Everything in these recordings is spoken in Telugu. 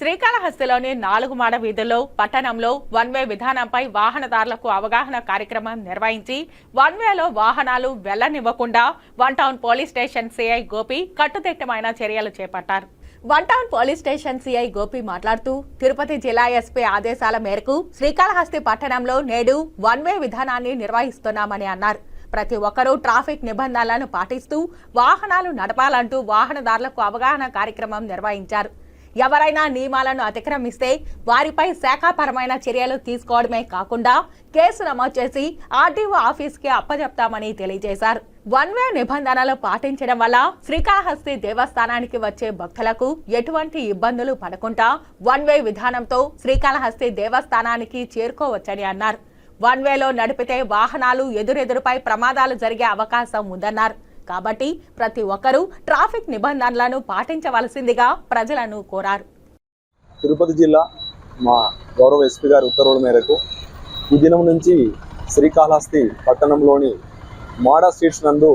శ్రీకాళహస్తిలోని నాలుగు మాడ వీధుల్లో పట్టణంలో వన్ వే విధానంపై వాహనదారులకు అవగాహన కార్యక్రమం నిర్వహించి వన్ వేలో వాహనాలు వెళ్ళనివ్వకుండా one town police station CI Gopi కట్టుదిట్టమైన చర్యలు చేపట్టారు. One town police station CI Gopi మాట్లాడుతూ తిరుపతి జిల్లా ఎస్పీ ఆదేశాల మేరకు శ్రీకాళహస్తి పట్టణంలో నేడు వన్ వే విధానాన్ని నిర్వహిస్తున్నామని అన్నారు. ప్రతి ఒక్కరూ ట్రాఫిక్ నిబంధనలను పాటిస్తూ వాహనాలు నడపాలంటూ వాహనదారులకు అవగాహన కార్యక్రమం నిర్వహించారు. ఎవరైనా నియమాలను అతిక్రమిస్తే వారిపై శాఖాపరమైన చర్యలు తీసుకోవడమే కాకుండా కేసు నమోదు చేసి ఆర్టీఓ ఆఫీస్కి అప్పజెప్తామని తెలియజేశారు. వన్ వే నిబంధనలు పాటించడం వల్ల శ్రీకాళహస్తి దేవస్థానానికి వచ్చే భక్తులకు ఎటువంటి ఇబ్బందులు పడకుండా వన్ వే విధానంతో శ్రీకాళహస్తి దేవస్థానానికి చేరుకోవచ్చని అన్నారు. వన్ వేలో నడిపితే వాహనాలు ఎదురెదురుపై ప్రమాదాలు జరిగే అవకాశం ఉందన్నారు. కాబట్టి ప్రతి ఒక్కరూ ట్రాఫిక్ నిబంధనలను పాటించవలసిందిగా ప్రజలను కోరారు. తిరుపతి జిల్లా మా గౌరవ ఎస్పీ గారి ఉత్తర్వుల మేరకు ఈ దినం నుంచి శ్రీకాళహస్తి పట్టణంలోని మాడా స్ట్రీట్స్ నందు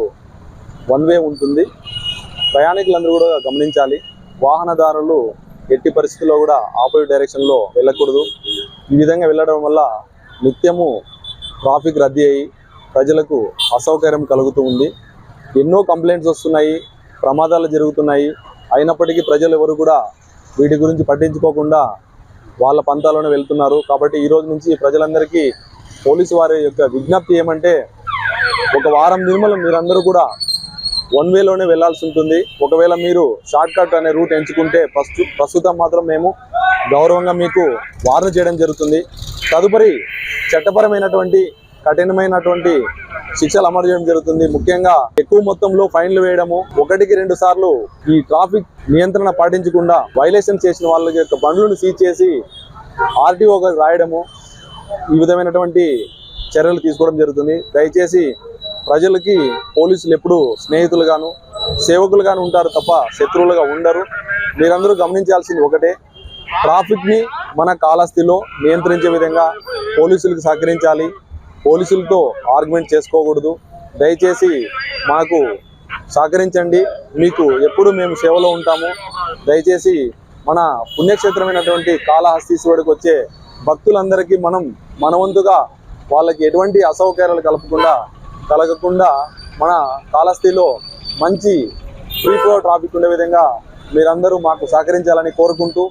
వన్ వే ఉంటుంది. ప్రయాణికులందరూ కూడా గమనించాలి. వాహనదారులు ఎట్టి పరిస్థితుల్లో కూడా ఆపోజిట్ డైరెక్షన్లో వెళ్ళకూడదు. ఈ విధంగా వెళ్ళడం వల్ల నిత్యము ట్రాఫిక్ రద్దీ అయ్యి ప్రజలకు అసౌకర్యం కలుగుతూ ఉంది. ఎన్నో కంప్లైంట్స్ వస్తున్నాయి ప్రమాదాలు జరుగుతున్నాయి. అయినప్పటికీ ప్రజలు ఎవరు కూడా వీటి గురించి పట్టించుకోకుండా వాళ్ళ పంతాలోనే వెళ్తున్నారు. కాబట్టి ఈ రోజు నుంచి ప్రజలందరికీ పోలీసు వారి యొక్క విజ్ఞప్తి ఏమంటే ఒక వారం దినములు మీరందరూ కూడా వన్ వేలోనే వెళ్ళాల్సి ఉంటుంది. ఒకవేళ మీరు షార్ట్ కట్ అనే రూట్ ఎంచుకుంటే ప్రస్తు ప్రస్తుతం మాత్రం మేము గౌరవంగా మీకు వార్న చేయడం జరుగుతుంది. తదుపరి చట్టపరమైనటువంటి కఠినమైనటువంటి శిక్షలు అమలు చేయడం జరుగుతుంది. ముఖ్యంగా ఎక్కువ మొత్తంలో ఫైన్లు వేయడము ఒకటికి రెండు సార్లు ఈ ట్రాఫిక్ నియంత్రణ పాటించకుండా వైలేషన్ చేసిన వాళ్ళ యొక్క బండ్లను సీజ్ చేసి ఆర్టీఓ రాయడము ఈ విధమైనటువంటి చర్యలు తీసుకోవడం జరుగుతుంది. దయచేసి ప్రజలకి పోలీసులు ఎప్పుడు స్నేహితులుగాను సేవకులుగాను ఉంటారు తప్ప శత్రువులుగా ఉండరు. మీరందరూ గమనించాల్సింది ఒకటే ట్రాఫిక్ని మన కాలస్థిలో నియంత్రించే విధంగా పోలీసులకు సహకరించాలి. పోలీసులతో ఆర్గ్యుమెంట్ చేసుకోకూడదు. దయచేసి మాకు సహకరించండి. మీకు ఎప్పుడు మేము సేవలో ఉంటాము దయచేసి మన పుణ్యక్షేత్రమైనటువంటి కాళహస్తీశ్వరుడికి వచ్చే భక్తులందరికీ మనం మనవంతుగా వాళ్ళకి ఎటువంటి అసౌకర్యాలు కలపకుండా కలగకుండా మన కాళహస్తిలో మంచి ఫ్రీ ఫ్లో ట్రాఫిక్ ఉండే విధంగా మీరందరూ మాకు సహకరించాలని కోరుకుంటూ